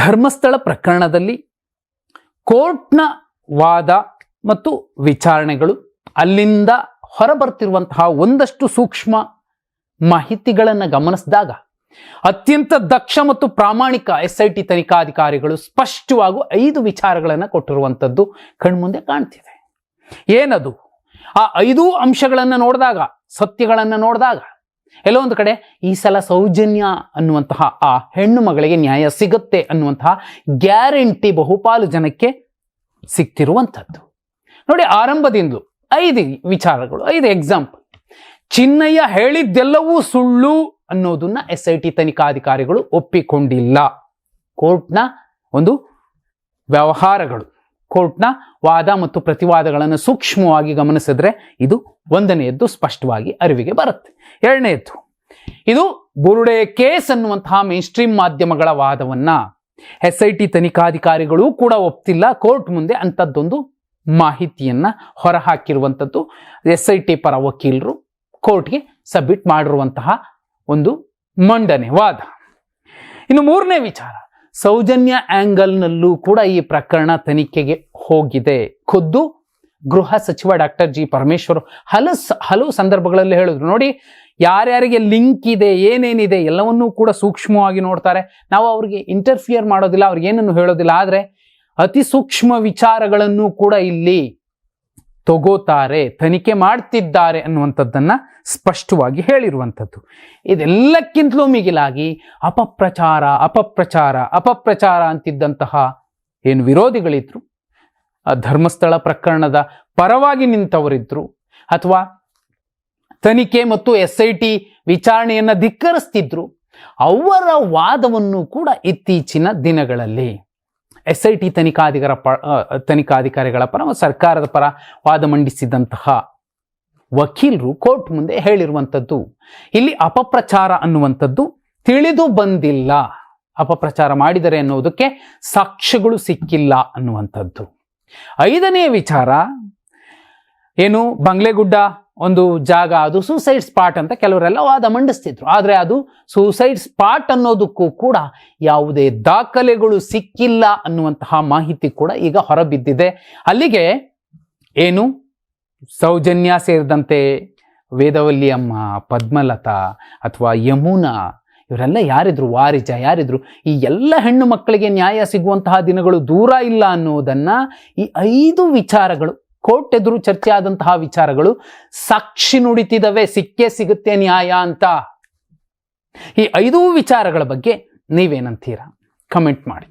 ಧರ್ಮಸ್ಥಳ ಪ್ರಕರಣದಲ್ಲಿ ಕೋರ್ಟ್ನ ವಾದ ಮತ್ತು ವಿಚಾರಣೆಗಳು ಅಲ್ಲಿಂದ ಹೊರಬರ್ತಿರುವಂತಹ ಒಂದಷ್ಟು ಸೂಕ್ಷ್ಮ ಮಾಹಿತಿಗಳನ್ನು ಗಮನಿಸಿದಾಗ ಅತ್ಯಂತ ದಕ್ಷ ಮತ್ತು ಪ್ರಾಮಾಣಿಕ ಎಸ್ ಐ ಟಿ ತನಿಖಾಧಿಕಾರಿಗಳು ಸ್ಪಷ್ಟವಾಗಿ ಐದು ವಿಚಾರಗಳನ್ನು ಕೊಟ್ಟಿರುವಂಥದ್ದು ಕಣ್ಮುಂದೆ ಕಾಣ್ತಿದೆ. ಏನದು? ಆ ಐದು ಅಂಶಗಳನ್ನು ನೋಡಿದಾಗ, ಸತ್ಯಗಳನ್ನು ನೋಡಿದಾಗ ಎಲ್ಲೋ ಒಂದು ಕಡೆ, ಈ ಸಲ ಸೌಜನ್ಯ ಅನ್ನುವಂತಹ, ಆ ಹೆಣ್ಣು ಮಗಳಿಗೆ ನ್ಯಾಯ ಸಿಗುತ್ತೆ ಅನ್ನುವಂತಹ ಗ್ಯಾರಂಟಿ ಬಹುಪಾಲು ಜನಕ್ಕೆ ಸಿಗ್ತಿರುವಂಥದ್ದು. ನೋಡಿ ಆರಂಭದಿಂದ ಐದು ವಿಚಾರಗಳು, ಐದು ಎಕ್ಸಾಂಪಲ್ ಚಿನ್ನಯ್ಯ ಹೇಳಿದ್ದೆಲ್ಲವೂ ಸುಳ್ಳು ಅನ್ನೋದನ್ನ ಎಸ್ ಐ ಟಿ ತನಿಖಾಧಿಕಾರಿಗಳು ಒಪ್ಪಿಕೊಂಡಿಲ್ಲ. ಕೋರ್ಟ್ನ ಒಂದು ವ್ಯವಹಾರಗಳು. ಕೋರ್ಟ್ನ ವಾದ ಮತ್ತು ಪ್ರತಿವಾದಗಳನ್ನು ಸೂಕ್ಷ್ಮವಾಗಿ ಗಮನಿಸಿದ್ರೆ ಇದು ಒಂದನೆಯದ್ದು ಸ್ಪಷ್ಟವಾಗಿ ಅರಿವಿಗೆ ಬರುತ್ತೆ. ಎರಡನೆಯದ್ದು, ಇದು ಬುರುಡೆ ಕೇಸ್ ಅನ್ನುವಂತಹ ಮೇನ್ ಸ್ಟ್ರೀಮ್ ಮಾಧ್ಯಮಗಳ ವಾದವನ್ನ ಎಸ್ ಐ ಟಿ ತನಿಖಾಧಿಕಾರಿಗಳು ಕೂಡ ಒಪ್ತಿಲ್ಲ. ಕೋರ್ಟ್ ಮುಂದೆ ಅಂಥದ್ದೊಂದು ಮಾಹಿತಿಯನ್ನ ಹೊರಹಾಕಿರುವಂಥದ್ದು ಎಸ್ ಐ ಟಿ ಪರ ವಕೀಲರು ಕೋರ್ಟ್ಗೆ ಸಬ್ಮಿಟ್ ಮಾಡಿರುವಂತಹ ಒಂದು ಮಂಡನೆ ವಾದ. ಇನ್ನು ಮೂರನೇ ವಿಚಾರ ಸೌಜನ್ಯ ಆಂಗಲ್ನಲ್ಲೂ ಕೂಡ ಈ ಪ್ರಕರಣ ತನಿಖೆಗೆ ಹೋಗಿದೆ. ಖುದ್ದು ಗೃಹ ಸಚಿವ ಡಾಕ್ಟರ್ ಜಿ ಪರಮೇಶ್ವರ್ ಹಲ ಹಲವು ಸಂದರ್ಭಗಳಲ್ಲಿ ಹೇಳಿದ್ರು, ನೋಡಿ, ಯಾರ್ಯಾರಿಗೆ ಲಿಂಕ್ ಇದೆ, ಏನೇನಿದೆ, ಎಲ್ಲವನ್ನೂ ಕೂಡ ಸೂಕ್ಷ್ಮವಾಗಿ ನೋಡ್ತಾರೆ. ನಾವು ಅವ್ರಿಗೆ ಇಂಟರ್ಫಿಯರ್ ಮಾಡೋದಿಲ್ಲ ಅವ್ರಿಗೆ ಏನನ್ನು ಹೇಳೋದಿಲ್ಲ. ಆದರೆ ಅತಿ ಸೂಕ್ಷ್ಮ ವಿಚಾರಗಳನ್ನು ಕೂಡ ಇಲ್ಲಿ ತಗೋತಾರೆ, ತನಿಖೆ ಮಾಡ್ತಿದ್ದಾರೆ ಅನ್ನುವಂಥದ್ದನ್ನು ಸ್ಪಷ್ಟವಾಗಿ ಹೇಳಿರುವಂಥದ್ದು. ಇದೆಲ್ಲಕ್ಕಿಂತಲೂ ಮಿಗಿಲಾಗಿ ಅಪಪ್ರಚಾರ ಅಪಪ್ರಚಾರ ಅಪಪ್ರಚಾರ ಅಂತಿದ್ದಂತಹ ಏನು ವಿರೋಧಿಗಳಿದ್ರು, ಆ ಧರ್ಮಸ್ಥಳ ಪ್ರಕರಣದ ಪರವಾಗಿ ನಿಂತವರಿದ್ರು, ಅಥವಾ ತನಿಖೆ ಮತ್ತು ಎಸ್ ಐ ಟಿ ವಿಚಾರಣೆಯನ್ನು ಧಿಕ್ಕರಿಸ್ತಿದ್ರು, ಅವರ ವಾದವನ್ನು ಕೂಡ ಇತ್ತೀಚಿನ ದಿನಗಳಲ್ಲಿ ಎಸ್ ಐ ಟಿ ತನಿಖಾಧಿಕಾರ ಪ ತನಿಖಾಧಿಕಾರಿಗಳ ಪರ ಸರ್ಕಾರದ ಪರ ವಾದ ಮಂಡಿಸಿದಂತಹ ವಕೀಲರು ಕೋರ್ಟ್ ಮುಂದೆ ಹೇಳಿರುವಂಥದ್ದು. ಇಲ್ಲಿ ಅಪಪ್ರಚಾರ ಅನ್ನುವಂಥದ್ದು ತಿಳಿದು ಬಂದಿಲ್ಲ. ಅಪಪ್ರಚಾರ ಮಾಡಿದರೆ ಅನ್ನುವುದಕ್ಕೆ ಸಾಕ್ಷ್ಯಗಳು ಸಿಕ್ಕಿಲ್ಲ ಅನ್ನುವಂಥದ್ದು. ಐದನೇ ವಿಚಾರ ಏನು ಬಂಗ್ಲೆಗುಡ್ಡ? ಒಂದು ಜಾಗ ಅದು ಸೂಸೈಡ್ ಸ್ಪಾಟ್ ಅಂತ ಕೆಲವರೆಲ್ಲ ವಾದ ಮಂಡಿಸ್ತಿದ್ರು. ಆದರೆ ಅದು ಸೂಸೈಡ್ ಸ್ಪಾಟ್ ಅನ್ನೋದಕ್ಕೂ ಕೂಡ ಯಾವುದೇ ದಾಖಲೆಗಳು ಸಿಕ್ಕಿಲ್ಲ ಅನ್ನುವಂತಹ ಮಾಹಿತಿ ಕೂಡ ಈಗ ಹೊರಬಿದ್ದಿದೆ. ಅಲ್ಲಿಗೆ ಏನು? ಸೌಜನ್ಯ ಸೇರಿದಂತೆ ವೇದವಲ್ಲಿಯಮ್ಮ, ಪದ್ಮಲತಾ ಅಥವಾ ಯಮುನಾ, ಇವರೆಲ್ಲ ಯಾರಿದ್ರು? ವಾರಿಜ ಯಾರಿದ್ರು? ಈ ಎಲ್ಲ ಹೆಣ್ಣು ಮಕ್ಕಳಿಗೆ ನ್ಯಾಯ ಸಿಗುವಂತಹ ದಿನಗಳು ದೂರ ಇಲ್ಲ ಅನ್ನೋದನ್ನ ಈ ಐದು ವಿಚಾರಗಳು ಕೋರ್ಟ್ ಎದುರು ಚರ್ಚೆ ಆದಂತಹ ವಿಚಾರಗಳು ಸಾಕ್ಷಿ ನುಡಿತಿದವೆ, ಸಿಕ್ಕೇ ಸಿಗುತ್ತೆ ನ್ಯಾಯ ಅಂತ. ಈ ಐದೂ ವಿಚಾರಗಳ ಬಗ್ಗೆ ನೀವೇನಂತೀರಾ? ಕಮೆಂಟ್ ಮಾಡಿ.